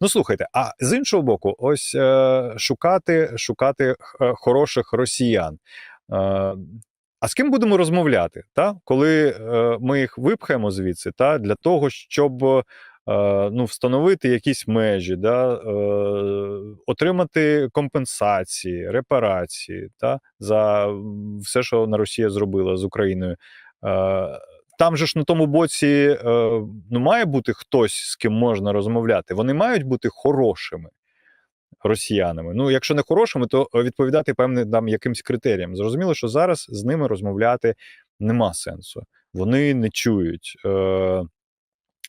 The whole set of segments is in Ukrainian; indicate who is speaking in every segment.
Speaker 1: Ну слухайте, а з іншого боку, ось е, шукати, шукати е, хороших росіян. Е, а з ким будемо розмовляти, та? коли е, ми їх випхаємо звідси, та? для того, щоб е, ну, встановити якісь межі, да? е, отримати компенсації, репарації та? за все, що на Росія зробила з Україною. Е, там же ж на тому боці е, ну, має бути хтось, з ким можна розмовляти. Вони мають бути хорошими росіянами. Ну, якщо не хорошими, то відповідати певним там якимсь критеріям. Зрозуміло, що зараз з ними розмовляти нема сенсу. Вони не чують. Е,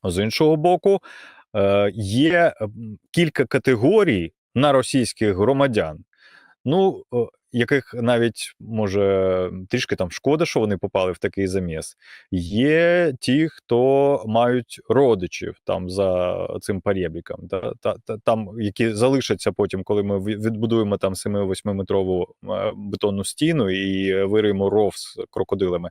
Speaker 1: З іншого боку, е, є кілька категорій на російських громадян. Ну, яких навіть може трішки там шкода, що вони попали в такий заміс. Є ті, хто мають родичів там за цим парєбріком, та, та, та, там, які залишаться потім, коли ми відбудуємо там 7-8 метрову бетонну стіну і вириємо ров з крокодилами.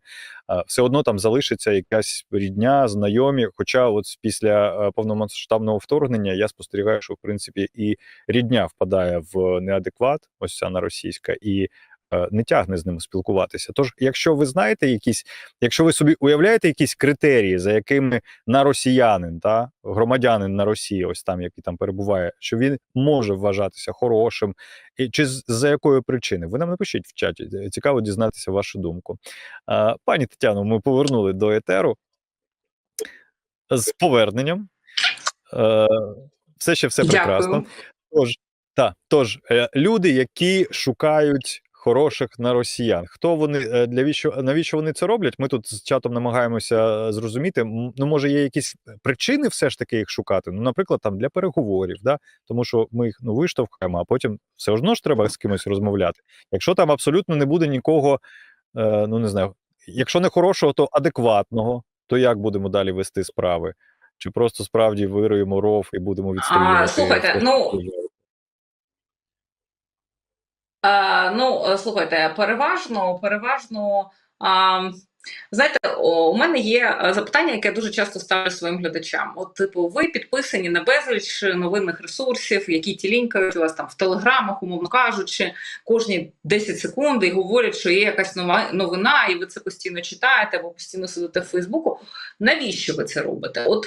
Speaker 1: Все одно там залишиться якась рідня, знайомі. Хоча, от після повномасштабного вторгнення я спостерігаю, що в принципі і рідня впадає в неадекват, ось ця на російська і е, не тягне з ними спілкуватися. Тож, якщо ви знаєте якісь, якщо ви собі уявляєте якісь критерії, за якими на росіянин та громадянин на Росії, ось там який там перебуває, що він може вважатися хорошим, і чи за якої причини, ви нам напишіть в чаті. Цікаво дізнатися вашу думку. Е, пані Тетяно, ми повернули до етеру з поверненням. Е, все ще все прекрасно.
Speaker 2: Дякую.
Speaker 1: Тож, так, тож е, люди, які шукають хороших на росіян, хто вони е, для віщо навіщо вони це роблять? Ми тут з чатом намагаємося зрозуміти. Ну, може, є якісь причини все ж таки їх шукати. Ну, наприклад, там для переговорів, да тому що ми їх ну виштовхаємо, а потім все одно ж треба з кимось розмовляти. Якщо там абсолютно не буде нікого, е, ну не знаю, якщо не хорошого, то адекватного, то як будемо далі вести справи? Чи просто справді вируємо ров і будемо відстрілювати?
Speaker 2: А, слухайте, ну Е, ну, е, слухайте, переважно, переважно. Знаєте, у мене є е, запитання, яке я дуже часто ставлю своїм глядачам. От, типу, ви підписані на безліч новинних ресурсів, які тілінькають у вас там в телеграмах, умовно кажучи, кожні 10 секунд і говорять, що є якась нова новина, і ви це постійно читаєте або постійно сидите в Фейсбуку. Навіщо ви це робите? От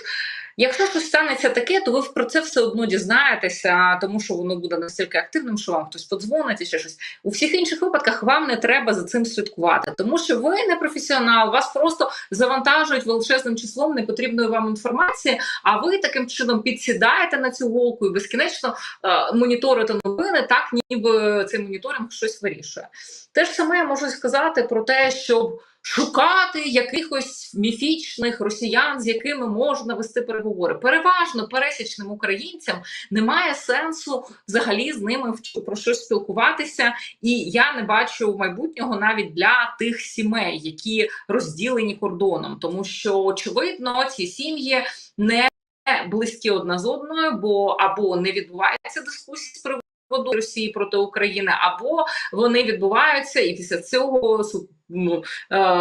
Speaker 2: Якщо щось станеться таке, то ви про це все одно дізнаєтеся, тому що воно буде настільки активним, що вам хтось подзвонить і ще щось. У всіх інших випадках вам не треба за цим слідкувати, тому що ви не професіонал, вас просто завантажують величезним числом непотрібної вам інформації, а ви таким чином підсідаєте на цю голку і безкінечно е, моніторите новини, так ніби цей моніторинг щось вирішує. Те ж саме я можу сказати про те, щоб шукати якихось міфічних росіян, з якими можна вести переговори. Переважно пересічним українцям немає сенсу взагалі з ними про щось спілкуватися, і я не бачу майбутнього навіть для тих сімей, які розділені кордоном, тому що очевидно ці сім'ї не близькі одна з одною, бо або не відбувається дискусії з приводу Росії проти України, або вони відбуваються, і після цього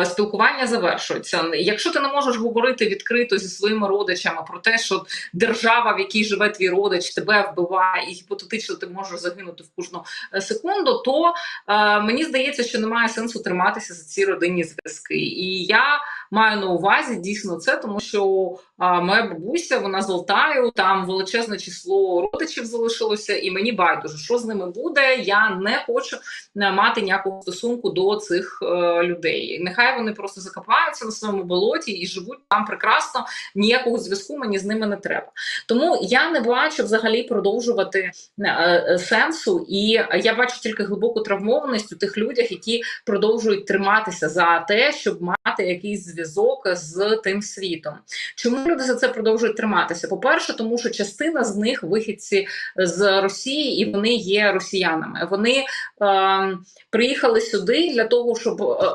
Speaker 2: спілкування завершується. Якщо ти не можеш говорити відкрито зі своїми родичами про те, що держава, в якій живе твій родич, тебе вбиває, і гіпотетично ти можеш загинути в кожну е, секунду, то е, мені здається, що немає сенсу триматися за ці родинні зв'язки. І я маю на увазі дійсно це, тому що а, моя бабуся, вона з Алтаю, там величезне число родичів залишилося, і мені байдуже, що з ними буде. Я не хочу не мати ніякого стосунку до цих е, людей. Нехай вони просто закопаються на своєму болоті і живуть там прекрасно. Ніякого зв'язку мені з ними не треба. Тому я не бачу взагалі продовжувати е, е, сенсу, і я бачу тільки глибоку травмованість у тих людях, які продовжують триматися за те, щоб мати якийсь зв'язок з тим світом. Чому люди за це продовжують триматися? По-перше, тому що частина з них вихідці з Росії і вони є росіянами. Вони е, приїхали сюди для того, щоб е,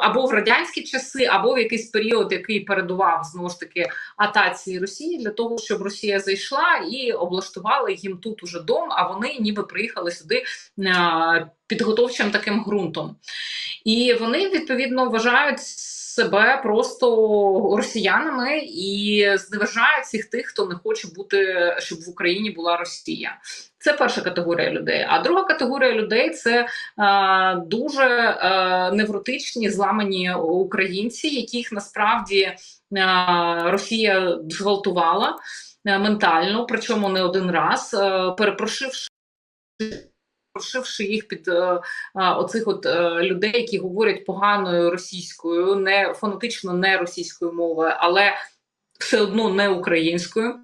Speaker 2: або в радянські часи, або в якийсь період, який передував знову ж таки атації Росії, для того, щоб Росія зайшла і облаштувала їм тут уже дом. А вони ніби приїхали сюди. Е, підготовчим таким ґрунтом. І вони відповідно вважають себе просто росіянами і зневажають всіх тих, хто не хоче бути, щоб в Україні була Росія. Це перша категорія людей. А друга категорія людей це е, дуже е, невротичні, зламані українці, яких насправді е, Росія зґвалтувала е, ментально, причому не один раз, е, перепрошивши. Прошивши їх під е, оцих от е, людей, які говорять поганою російською, не фонетично не російською мовою, але все одно не українською.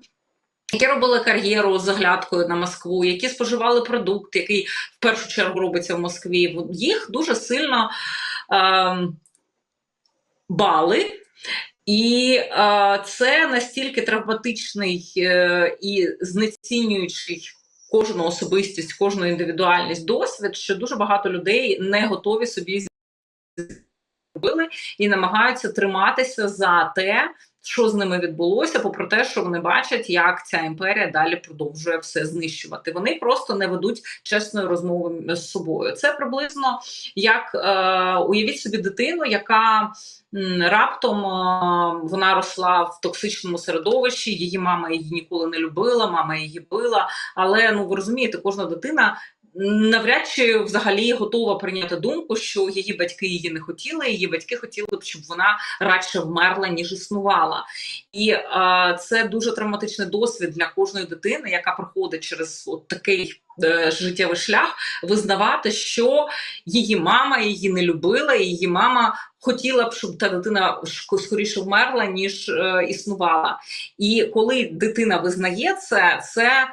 Speaker 2: Які робили кар'єру з оглядкою на Москву, які споживали продукт, який в першу чергу робиться в Москві, їх дуже сильно е, бали. І е, це настільки травматичний е, і знецінюючий кожну особистість, кожну індивідуальність досвід, що дуже багато людей не готові собі зробили і намагаються триматися за те, що з ними відбулося, попри те, що вони бачать, як ця імперія далі продовжує все знищувати. Вони просто не ведуть чесної розмови з собою. Це приблизно як е, уявіть собі дитину, яка раптом е, вона росла в токсичному середовищі. Її мама її ніколи не любила, мама її била. Але ну ви розумієте, кожна дитина навряд чи взагалі готова прийняти думку, що її батьки її не хотіли. Її батьки хотіли б, щоб вона радше вмерла ніж існувала, і е, це дуже травматичний досвід для кожної дитини, яка проходить через от такий. е, Життєвий шлях визнавати, що її мама її не любила, її мама хотіла б, щоб та дитина скоріше вмерла, ніж е, існувала. І коли дитина визнає це, це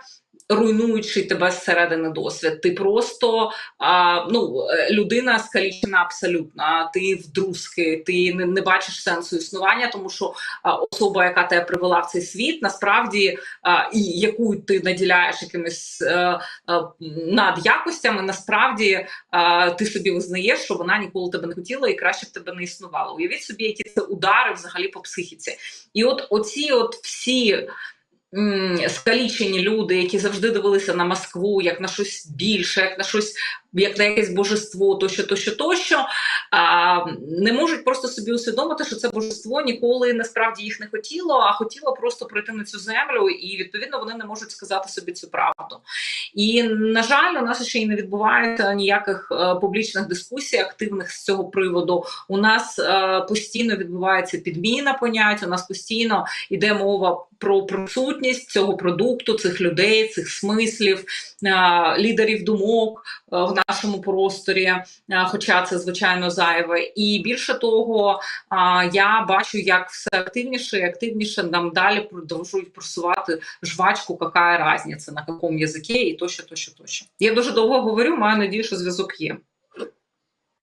Speaker 2: руйнуючий тебе зсередини досвід. Ти просто а, ну, е, людина скалічена абсолютно. а Ти вдрузки, ти не, не бачиш сенсу існування, тому що а, особа, яка тебе привела в цей світ, насправді а, і яку ти наділяєш якимись е, е, надякостями, насправді а, ти собі визнаєш, що вона ніколи тебе не хотіла і краще б тебе не існувало. Уявіть собі, які це удари взагалі по психіці. І от оці от всі скалічені люди, які завжди дивилися на Москву як на щось більше, як на щось, як на якесь божество, тощо, тощо, тощо, а, не можуть просто собі усвідомити, що це божество ніколи насправді їх не хотіло, а хотіло просто прийти на цю землю, і відповідно вони не можуть сказати собі цю правду. І на жаль, у нас ще й не відбувається ніяких е, публічних дискусій активних з цього приводу. У нас е, постійно відбувається підміна понять. У нас постійно йде мова про присутність цього продукту, цих людей, цих смислів, лідерів думок е, в нашому просторі. Хоча це звичайно зайве, і більше того, я бачу, як все активніше і активніше нам далі продовжують просувати жвачку, яка різниця, на якому язикі, і тощо, тощо, тощо. Я дуже довго говорю, маю надію, що зв'язок є.